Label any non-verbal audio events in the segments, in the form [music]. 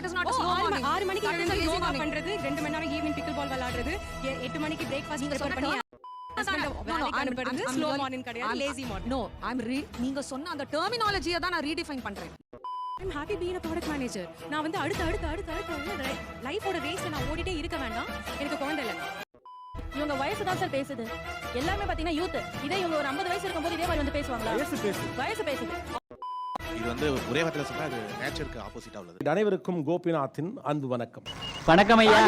That is not a O, slow ஆறு ம- morning. ஆறு மணிக்கு That is எழுந்து யோகா. பண்றது ரெண்டு மணி நேரம் ஈவினிங் பிக்கிள் பால் விளையாடுறது எ- எட்டு மணிக்கு பிரேக்ஃபாஸ்ட் நீங்க ப்ரிப்பேர் சொன்ன பண்ணி ஸ்லோ மார்னிங் கிடையாது லேசி மார்னிங் நீங்க சொன்ன அந்த டெர்மினாலஜியை தான் நான் ரீடிஃபைன் பண்றேன். I'm happy been a product manager நான் வந்து அடுத்து அடுத்து அடுத்து அடுத்து லைஃபோட ரேஸ்ல நான் ஓடிட்டே இருக்க வேண்டாம். எனக்கு குழந்தை இல்லை. இவங்க வயசு தான் சார் பேசுது. எல்லாமே பாத்தீங்கன்னா யூத் இதே இவங்க ஒரு 50 வயசு இருக்கும்போது இதே மாதிரி வந்து பேசுவாங்களா? வயசு பேசு வயசு பேசுது. இது வந்து ஒரே வார்த்தையில சொன்னா அது நேச்சருக்கு ஆப்போசிட்டா உள்ளது. அனைவருக்கும் கோபிநாத்தின் அன்பு வணக்கம். வணக்கம் ஐயா.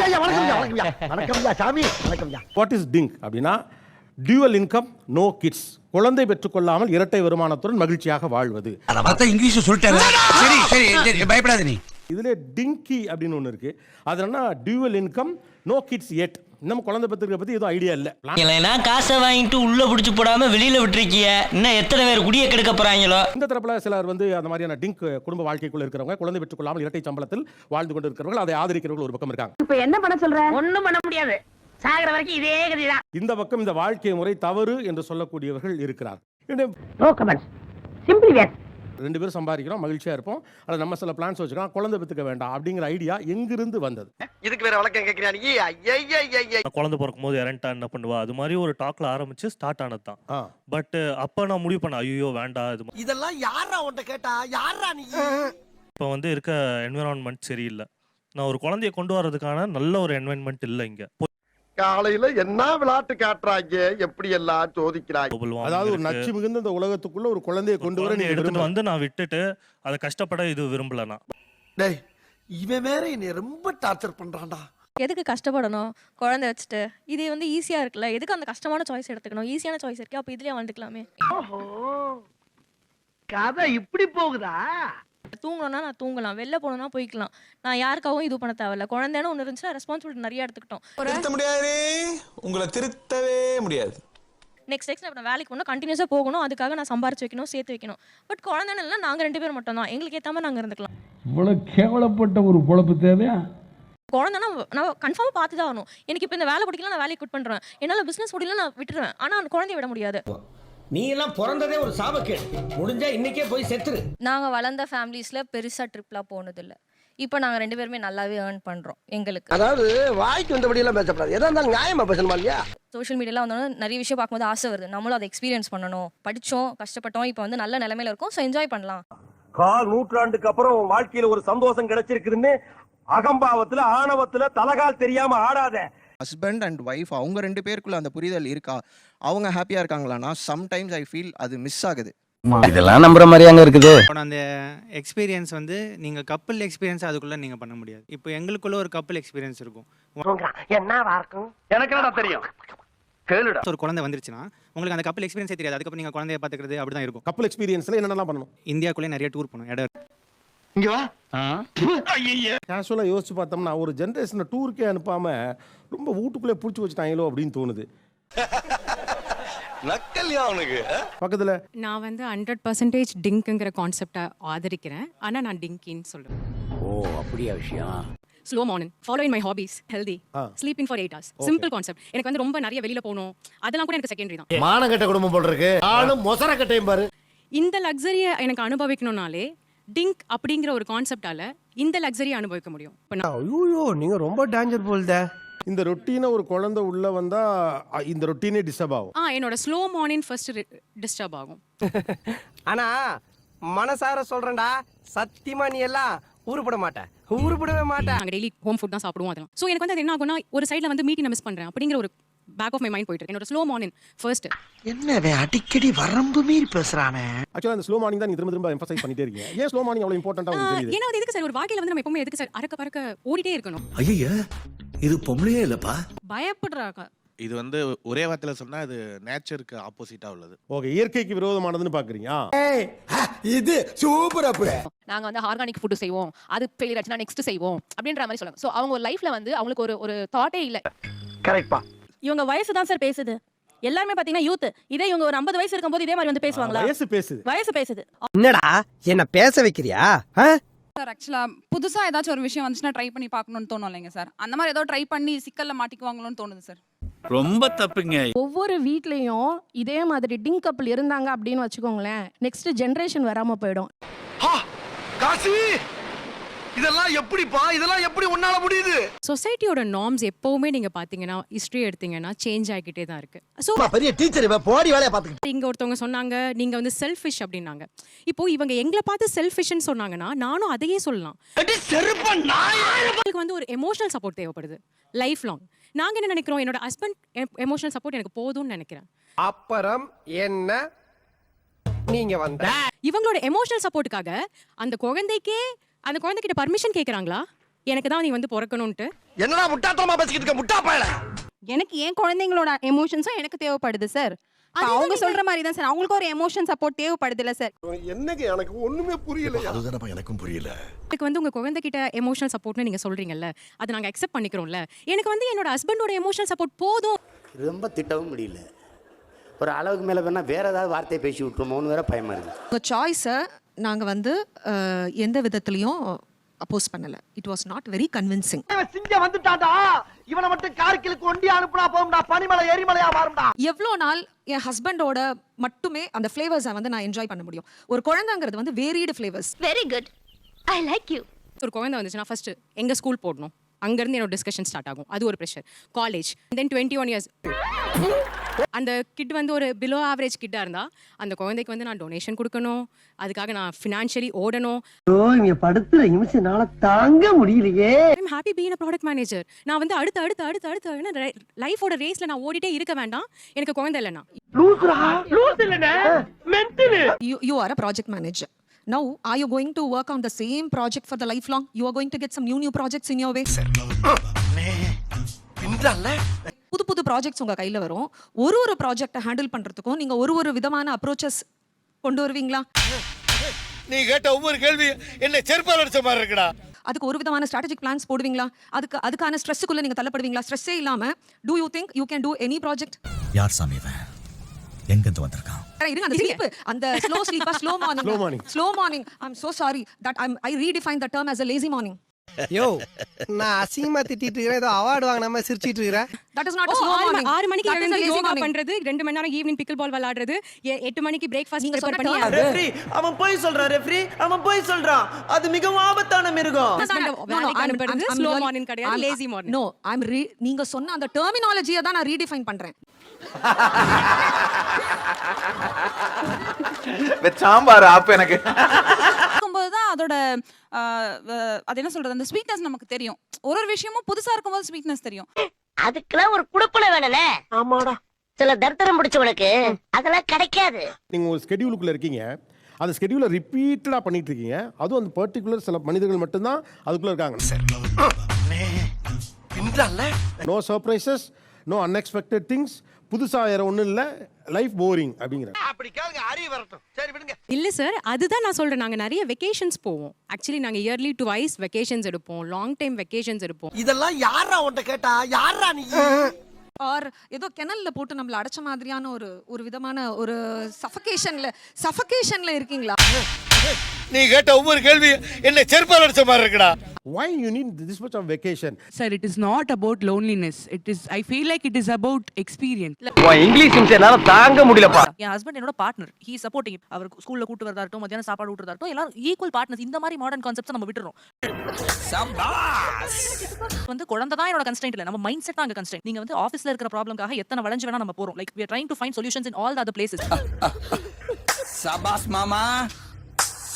வணக்கம் ஐயா சாமி. வணக்கம் ஐயா. வாட் இஸ் டிங்க் அப்படின்னா டியூவல் இன்கம் நோ கிட்ஸ் குழந்தை பெற்றுக்கொள்ளாமல் இரட்டை வருமானத்துடன் மகிழ்ச்சியாக வாழ்வது. இங்கிலீஷ் சொல்லிட்டாரு சரி சரி சரி பயப்படாத நீ. இதுல டிங்கி அப்படின்னு ஒன்று இருக்கு. அது என்னன்னா டியூவல் இன்கம் நோ கிட்ஸ் எட் நம்ம குழந்தை பெற்றுக்கிறத பத்தி எதுவும் ஐடியா இல்லை. இல்லைன்னா காசை வாங்கிட்டு உள்ள புடிச்சு போடாம வெளியில விட்டுருக்கிய? இன்னும் எத்தனை பேர் குடிய கெடுக்க போறாங்களோ? இந்த தரப்புல சிலர் வந்து அந்த மாதிரியான டிங்க் குடும்ப வாழ்க்கைக்குள்ள இருக்கிறவங்க குழந்தை பெற்றுக்கொள்ளாமல் இரட்டை சம்பளத்தில் வாழ்ந்து கொண்டு இருக்கிறவர்கள் அதை ஆதரிக்கிறவர்கள் ஒரு பக்கம் இருக்காங்க. இப்ப என்ன பண்ண சொல்ற? ஒண்ணும் பண்ண முடியாது. சாகுற வரைக்கும் இதே கதிதான். இந்த பக்கம் இந்த வாழ்க்கை முறை தவறு என்று சொல்லக்கூடியவர்கள் இருக்கிறார். இன்னும் சிம்பிளி ரெண்டு பேரும் சம்பாதிக்கிறோம் மகிழ்ச்சியா இருப்போம். அதில் நம்ம சில பிளான்ஸ் வச்சுக்கலாம் குழந்தை பெற்றுக்க வேண்டாம் அப்படிங்கிற ஐடியா எங்கிருந்து வந்தது? இதுக்கு வேற வழக்கம் ஐயா குழந்தை பிறக்கும் போது இறண்டா என்ன பண்ணுவா? அது மாதிரி ஒரு டாக்ல ஆரம்பிச்சு ஸ்டார்ட் ஆனது தான். பட் அப்ப நான் முடிவு பண்ண ஐயோ வேண்டாம் இது இதெல்லாம் யாரா உன்ட்ட கேட்டா? யாரா நீ? இப்போ வந்து இருக்க என்விரான்மெண்ட் சரியில்லை. நான் ஒரு குழந்தைய கொண்டு வர்றதுக்கான நல்ல ஒரு என்விரான்மெண்ட் இல்லை இங்க. காலையில என்ன விளையாட்டு காட்டுறாங்க? எப்படி எல்லாம் சோதிக்கிறாங்க அதாவது ஒரு. நச்சு மிகுந்த இந்த உலகத்துக்குள்ள ஒரு குழந்தையை கொண்டு வர நீங்க எடுத்துட்டு. வந்து நான் விட்டுட்டு அதை கஷ்டப்பட இது விரும்பல நான். டேய் இவன் வேற என்னை ரொம்ப டார்ச்சர் பண்றான்டா. எதுக்கு கஷ்டப்படணும்? குழந்தை வச்சுட்டு. இது வந்து ஈஸியா இருக்குல்ல. எதுக்கு அந்த கஷ்டமான சாய்ஸ் எடுத்துக்கணும்? ஈஸியான சாய்ஸ் இருக்கே அப்ப இதுலயே வந்துக்கலாமே கதை இப்படி போகுதா? தூங்கணும்னா நான் தூங்கலாம். வெளில போகணும்னா போய்க்கலாம். நான் யாருக்காகவும் இது பண்ண தேவையில்ல. குழந்தைன்னு ஒன்று இருந்துச்சுன்னா ரெஸ்பான்சிபிலிட்டி நிறைய எடுத்துக்கிட்டோம். திருத்த முடியாது. உங்களை திருத்தவே முடியாது. நெக்ஸ்ட் நெக்ஸ்ட் நான் வேலைக்கு போகணும். கண்டினியூஸாக போகணும். அதுக்காக நான் சம்பாரிச்சு வைக்கணும் சேர்த்து வைக்கணும். பட் குழந்தைன்னு நாங்கள் ரெண்டு பேர் மட்டும் தான் எங்களுக்கு ஏற்ற மாதிரி நாங்கள் இருந்துக்கலாம். இவ்வளவு கேவலப்பட்ட ஒரு பொழப்பு தேவையா? குழந்தைனா நான் கன்ஃபார்மாக பார்த்து தான் ஆகணும். எனக்கு இப்போ இந்த வேலை பிடிக்கல நான் வேலைக்கு குட் பண்ணுறேன் என்னால் பிஸ்னஸ் முடியல நான் விட்டுருவேன். ஆனால் அந்த குழந்தைய விட முடியாது. நீ எல்லாம் பிறந்ததே ஒரு சாபக்கேடு. முடிஞ்சா இன்னைக்கே போய் செத்துரு. நாங்கள் வளர்ந்த ஃபேமிலிஸில் பெருசாக ட்ரிப்லாம் போனதில்லை. இப்போ நாங்கள் ரெண்டு பேருமே நல்லாவே ஏர்ன் பண்ணுறோம் எங்களுக்கு. அதாவது வாய்க்கு வந்தபடி எல்லாம் பேசப்படாது. எதா இருந்தாலும் நியாயமா பேசணுமா இல்லையா? சோஷியல் மீடியாலாம் வந்தோன்னா நிறைய விஷயம் பார்க்கும்போது ஆசை வருது. நம்மளும் அதை எக்ஸ்பீரியன்ஸ் பண்ணணும். படித்தோம் கஷ்டப்பட்டோம். இப்போ வந்து நல்ல நிலமையில இருக்கோம். ஸோ என்ஜாய் பண்ணலாம். கால் நூற்றாண்டுக்கு அப்புறம் வாழ்க்கையில ஒரு சந்தோஷம் கிடைச்சிருக்குதுன்னு அகம்பாவத்துல ஆணவத்துல தலகால் தெரியாம ஆடாத. ஹஸ்பண்ட் அண்ட் ஒய்ஃப் அவங்க ரெண்டு பேருக்குள்ள அந்த புரிதல் இருக்கா? அவங்க ஹாப்பியா இருக்காங்களான்னா சம்டைம்ஸ் ஐ ஃபீல் அது மிஸ் ஆகுது. இதெல்லாம் நம்புற மாதிரி அங்க இருக்குது. அந்த எக்ஸ்பீரியன்ஸ் வந்து நீங்க கப்பல் எக்ஸ்பீரியன்ஸ் அதுக்குள்ள நீங்க பண்ண முடியாது. இப்போ எங்களுக்குள்ள ஒரு கப்பல் எக்ஸ்பீரியன்ஸ் இருக்கும். எனக்கு தெரியும்? கேளுடா. ஒரு குழந்தை வந்துருச்சுன்னா உங்களுக்கு அந்த கப்பல் எக்ஸ்பீரியன்ஸே தெரியாது. அதுக்கப்புறம் நீங்க குழந்தைய பாத்துக்கிறது அப்படிதான் இருக்கும். கப்பல் எக்ஸ்பீரியன்ஸ்ல என்னென்னலாம் பண்ணணும்? இந்தியாக்குள்ளே நிறைய டூர் போகணும். இடம். இங்க வா. கேஷுவலாக யோசிச்சு பார்த்தோம்னா ஒரு ஜென்ரேஷனை டூருக்கே அனுப்பாம ரொம்ப வீட்டுக்குள்ளே பிடிச்சி வச்சுட்டாங்களோ அப்படின்னு தோணுது. நக்கல்யா அவனுக்கு பக்கத்துல. நான் வந்து ஹண்ட்ரட் பர்சன்டேஜ் டிங்க்குங்கிற கான்செப்டை ஆதரிக்கிறேன். ஆனால் நான் டிங்கின்னு சொல்கிறேன் ஓ அப்படியா விஷயம்? Slow morning follow in my hobbies healthy. Sleeping for eight hours simple concept எனக்கு வந்து ரொம்ப நிறைய வெளியில போகணும். அதெல்லாம் கூட எனக்கு செகண்டரி தான். மானகட்ட குடும்பம் போல் இருக்கு. ஆளும் மொசர கட்டையும் பாரு. இந்த லக்ஸரியை எனக்கு அனுபவிக்கணும்னாலே டிங்க் அப்படிங்கிற ஒரு கான்செப்டால இந்த லக்ஸரியை அனுபவிக்க முடியும். இப்போ நான் ஐயோ நீங்க ரொம்ப டேஞ்சர் போல்த. இந்த ரொட்டீனை ஒரு குழந்தை உள்ள வந்தா அ, இந்த ரொட்டீனே டிஸ்டர்ப் ஆகும். ஆ என்னோட ஸ்லோ மார்னிங் ஃபர்ஸ்ட் டிஸ்டர்ப் ஆகும். [laughs] ஆனா மனசார சொல்றேன்டா சத்தியமா நீ எல்லாம் உருப்பட மாட்ட. உருப்படவே மாட்ட. நாங்கள் டெய்லி ஹோம் ஃபுட் தான் சாப்பிடுவோம் அதெல்லாம். ஸோ எனக்கு வந்து அது என்ன ஆகும்னா ஒரு சைடில் வந்து மீட்டிங் மிஸ் பண்ணுறேன் அப்படிங்கிற ஒரு பேக் ஆஃப் மை மைண்ட் போயிட்டு இருக்கு. என்னோட ஸ்லோ மார்னிங் ஃபர்ஸ்ட் என்ன அடிக்கடி வரம்பு மீறி பேசுறானே? ஆக்சுவலாக அந்த ஸ்லோ மார்னிங் தான் நீ திரும்ப திரும்ப எம்பசைஸ் பண்ணிட்டே இருக்கீங்க ஏன் ஸ்லோ மார்னிங் அவ்வளோ இம்பார்ட்டன்ட்டாக உங்களுக்கு தெரியுது? ஏன்னா அது எதுக்கு சார்? ஒரு வாழ்க்கையில வந்து நம்ம எப்பவுமே எதுக்கு சார்? அறக்க பறக்க ஓடிட்டே இருக்கணும். ஐயா இது பொம்பளையே இல்லப்பா. பயப்படுறாங்க. இது வந்து ஒரே வார்த்தையில சொன்னா அது நேச்சருக்கு ஆப்போசிட்டா உள்ளது. ஓகே இயற்கைக்கு விரோதமானதுன்னு பார்க்குறீங்க இது சூப்பர் அப்பு நாங்க வந்து ஆர்கானிக் ஃபுட் செய்வோம். அது ஃபெயிலியர் ஆச்சுன்னா நெக்ஸ்ட் செய்வோம். அப்படின்ற மாதிரி சொல்லுவாங்க. ஸோ அவங்க ஒரு லைஃப்ல வந்து அவங்களுக்கு ஒரு ஒரு தாட்டே இல்ல. கரெக்ட்பா இவங்க வயசு தான் சார் பேசுது. எல்லாமே பாத்தீங்கன்னா யூத் இதே இவங்க ஒரு 50 வயசு இருக்கும்போது இதே மாதிரி வந்து பேசுவாங்களா? வயசு பேசுது. வயசு பேசுது. என்னடா என்ன பேச வைக்கிறியா? சார் ஆக்சுவலா புதுசா ஏதாச்சும் ஒரு விஷயம் வந்துச்சுன்னா ட்ரை பண்ணி பார்க்கணும்னு தோணும் இல்லைங்க சார் அந்த மாதிரி ஏதோ ட்ரை பண்ணி சிக்கல்ல மாட்டிக்குவாங்களோன்னு தோணுது சார் ரொம்ப தப்புங்க. ஒவ்வொரு வீட்லயும் இதே மாதிரி டிங் கப்பல் இருந்தாங்க அப்படின்னு வச்சுக்கோங்களேன் நெக்ஸ்ட் ஜெனரேஷன் வராம போயிடும். காசி! இதெல்லாம் எப்படிப்பா? இதெல்லாம் எப்படி உன்னால முடியுது? சொசைட்டியோட நார்ம்ஸ் எப்பவுமே நீங்க பாத்தீங்கன்னா ஹிஸ்டரி எடுத்தீங்கன்னா சேஞ்ச் ஆகிக்கிட்டே தான் இருக்கு. ஸோ பெரிய டீச்சர் இவ போடி வேலைய பாத்துக்கிட்டு இங்க ஒருத்தவங்க சொன்னாங்க நீங்க வந்து செல்ஃபிஷ் அப்படின்னாங்க. இப்போ இவங்க எங்களை பார்த்து செல்ஃபிஷ்னு சொன்னாங்கன்னா நானும் அதையே சொல்லலாம். உங்களுக்கு வந்து ஒரு எமோஷனல் சப்போர்ட் தேவைப்படுது லைஃப் லாங் நாங்க என்ன நினைக்கிறோம்? என்னோட ஹஸ்பண்ட் எமோஷனல் சப்போர்ட் எனக்கு போதும்னு நினைக்கிறேன். அப்புறம் என்ன? நீங்க வந்த இவங்களோட எமோஷனல் சப்போர்ட்டுக்காக அந்த குழந்தைக்கே அந்த குழந்தைகிட்ட பர்மிஷன் கேக்குறாங்களா? எனக்கு தான் நீ வந்து பிறக்கணும்ட்டு என்னடா முட்டாத்தனமா பேசிக்கிட்டு இருக்க முட்டா பயல? எனக்கு என் குழந்தைங்களோட எமோஷன்ஸும் எனக்கு தேவைப்படுது சார் அவங்க சொல்ற மாதிரி தான் சார் அவங்களுக்கு ஒரு எமோஷன் சப்போர்ட் தேவைப்படுது இல்ல சார் என்னங்க எனக்கு ஒண்ணுமே புரியல அதுதானப்பா எனக்கும் புரியல. எனக்கு வந்து உங்க குழந்தைகிட்ட எமோஷனல் சப்போர்ட்னு நீங்க சொல்றீங்கல்ல அதை நாங்க அக்செப்ட் பண்ணிக்கிறோம்ல. எனக்கு வந்து என்னோட ஹஸ்பண்டோட எமோஷனல் சப்போர்ட் போதும். ரொம்ப திட்டவும் முடியல. ஒரு அளவுக்கு மேலே வேணால் வேற ஏதாவது வார்த்தையை பேசி விட்டுருமோன்னு வேற பயமா இருக்கு. உங்கள் சாய்ஸை நாங்கள் வந்து எந்த விதத்துலையும் அப்போஸ் பண்ணலை. It was not very convincing சிங்க வந்துட்டாடா இவனை மட்டும் கார்கிலுக்கு ஒண்டி அனுப்புனா போகும்டா. பனிமலை எரிமலையா மாறும்டா. எவ்வளோ நாள் என் ஹஸ்பண்டோட மட்டுமே அந்த ஃப்ளேவர்ஸை வந்து நான் என்ஜாய் பண்ண முடியும். ஒரு குழந்தைங்கிறது வந்து varied flavours very good I like you ஒரு குழந்தை வந்துச்சுன்னா ஃபர்ஸ்ட் எங்க ஸ்கூல் போடணும்? அங்கேருந்து என்னோட டிஸ்கஷன் ஸ்டார்ட் ஆகும். அது ஒரு pressure college then twenty one years அந்த கிட் வந்து ஒரு பிலோ ஆவரேஜ் கிட்டாக இருந்தால் அந்த குழந்தைக்கு வந்து நான் டொனேஷன் கொடுக்கணும். அதுக்காக நான் ஃபினான்ஷியலி ஓடணும். இங்க படுத்துற நிமிஷம்னால தாங்க முடியலையே. I'm happy been a product manager நான் வந்து அடுத்து அடுத்து அடுத்து அடுத்து லைஃபோட ரேஸில் நான் ஓடிட்டே இருக்க வேண்டாம். எனக்கு குழந்தை இல்லனே you are a project manager you going to work on the same project for the life long you are going to get some new new projects in your way பின்றல்ல புது புது ப்ராஜெக்ட்ஸ் உங்கள் கையில் வரும். ஒரு ஒரு ப்ராஜெக்டை ஹேண்டில் பண்ணுறதுக்கும் நீங்கள் ஒரு ஒரு விதமான அப்ரோச்சஸ் கொண்டு வருவீங்களா? நீ கேட்ட ஒவ்வொரு கேள்வி என்ன செருப்பால் அடிச்ச மாதிரி இருக்குடா. அதுக்கு ஒரு விதமான ஸ்ட்ராட்டஜிக் பிளான்ஸ் போடுவீங்களா? அதுக்கு அதுக்கான ஸ்ட்ரெஸ்ஸுக்குள்ள நீங்கள் தள்ளப்படுவீங்களா? ஸ்ட்ரெஸ்ஸே இல்லாமல் do you think you can do any project யார் சாமி இவன்? எங்கிருந்து வந்திருக்கான்? இருங்க அந்த ஸ்லீப் அந்த slow ஸ்லீப்பா slow morning Slow morning. Slow morning I am so sorry that I I redefine the term as a lazy morning. யோ நான் அசிங்கமா திட்டிட்டு இருக்கிறேன். ஏதோ அவார்டு வாங்கின மாதிரி சிரிச்சிட்டு இருக்கிறேன். That is not a O, slow ஆறு ம- morning. ஆறு மணிக்கு எழுந்து யோகா. பண்றது ரெண்டு மணி நேரம் ஈவினிங் பிக்கல் பால் விளையாடுறது எ- எட்டு மணிக்கு பிரேக்ஃபாஸ்ட் நீங்க ப்ரிப்பேர் சொன்ன பண்ணி. ரெஃப்ரி அவன் போய் சொல்றான் ரெஃப்ரி அவன் போய் சொல்றான். அது மிகவும் ஆபத்தான மிருகம். வேலைக்கு அனுப்புறது ஸ்லோ மார்னிங் கிடையாது lazy morning No, I'm re- நீங்க சொன்ன அந்த டெர்மினாலஜியை தான் நான் ரீடிஃபைன் பண்றேன். சாம்பார் அப்ப எனக்கு. இருக்கும்போது தான் அதோட அது என்ன சொல்றது அந்த ஸ்வீட்னஸ் நமக்கு தெரியும். ஒரு ஒரு விஷயமும் புதுசா இருக்கும்போது ஸ்வீட்னஸ் தெரியும். அதுக்கெல்லாம் ஒரு குடுப்பன வேணும்னே ஆமாடா. சில தர்த்தரம் பிடிச்சவனுக்கு அதெல்லாம் கிடைக்காது. நீங்க ஒரு ஸ்கெடியூலுக்குள்ள இருக்கீங்க. அந்த ஸ்கெடியூலை ரிப்பீட்டடாக பண்ணிட்டு இருக்கீங்க அதுவும் அந்த பர்டிகுலர் சில மனிதர்கள் மட்டும்தான் அதுக்குள்ள இருக்காங்க. No surprises no unexpected things புதுசா வேற ஒன்றும் இல்லை. லைஃப் போரிங் அப்படிங்கிற அப்படி கேளுங்க அறிவு வரட்டும். சரி விடுங்க. இல்ல சார் அதுதான் நான் சொல்றேன். நாங்க நிறைய வெக்கேஷன்ஸ் போவோம். ஆக்சுவலி நாங்க இயர்லி டுவைஸ் வெக்கேஷன்ஸ் எடுப்போம். லாங் டைம் வெக்கேஷன்ஸ் எடுப்போம். இதெல்லாம் யாரா உன்ட்ட கேட்டா? யாரா நீ? ஆர் ஏதோ கிணல்ல போட்டு நம்மள அடைச்ச மாதிரியான ஒரு ஒரு விதமான ஒரு சஃபகேஷன்ல சஃபகேஷன்ல இருக்கீங்களா? நீ கேட்ட ஒவ்வொரு கேள்வி என்ன செருப்பால் அடிச்ச மாதிரி இருக்குடா. Why you need this much of vacation? Sir, it is not about loneliness. It is. I feel like it is about experience. English என்னால தாங்க முடியலப்பா. என் ஹஸ்பண்ட் என்னோட பார்ட்னர் ஹீ சப்போர்ட்டிங் அவர் ஸ்கூல்ல கூட்டு வரதா இருக்கட்டும் மத்தியானம் சாப்பாடு விட்டுறதா இருக்கட்டும் எல்லாரும் ஈக்குவல் பார்ட்னர்ஸ் இந்த மாதிரி மாடர்ன் கான்செப்ட்ஸ் நம்ம விட்டுறோம். வந்து குழந்தை தான் என்னோட கன்ஸ்டன்ட் இல்ல. நம்ம மைண்ட் செட் தான் அங்க கன்ஸ்டன்ட் நீங்க வந்து ஆஃபீஸ்ல இருக்கிற ப்ராப்ளம்காக எத்தனை வளைஞ்சு வேணா நம்ம போறோம். Like we are trying to find solutions in all the other places. சபாஸ் மாமா.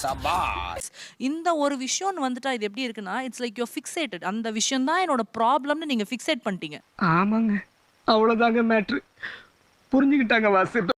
சபாஸ். இந்த ஒரு விஷயம் வந்துட்டா இது எப்படி இருக்குன்னா இட்ஸ் லைக் யூ ஃபிக்ஸேட்டட் அந்த விஷயம் தான் என்னோட ப்ராப்ளம்னு நீங்க ஃபிக்ஸேட் பண்ணிட்டீங்க. ஆமாங்க. அவ்வளவுதாங்க மேட்ரு புரிஞ்சுக்கிட்டாங்க வாசு.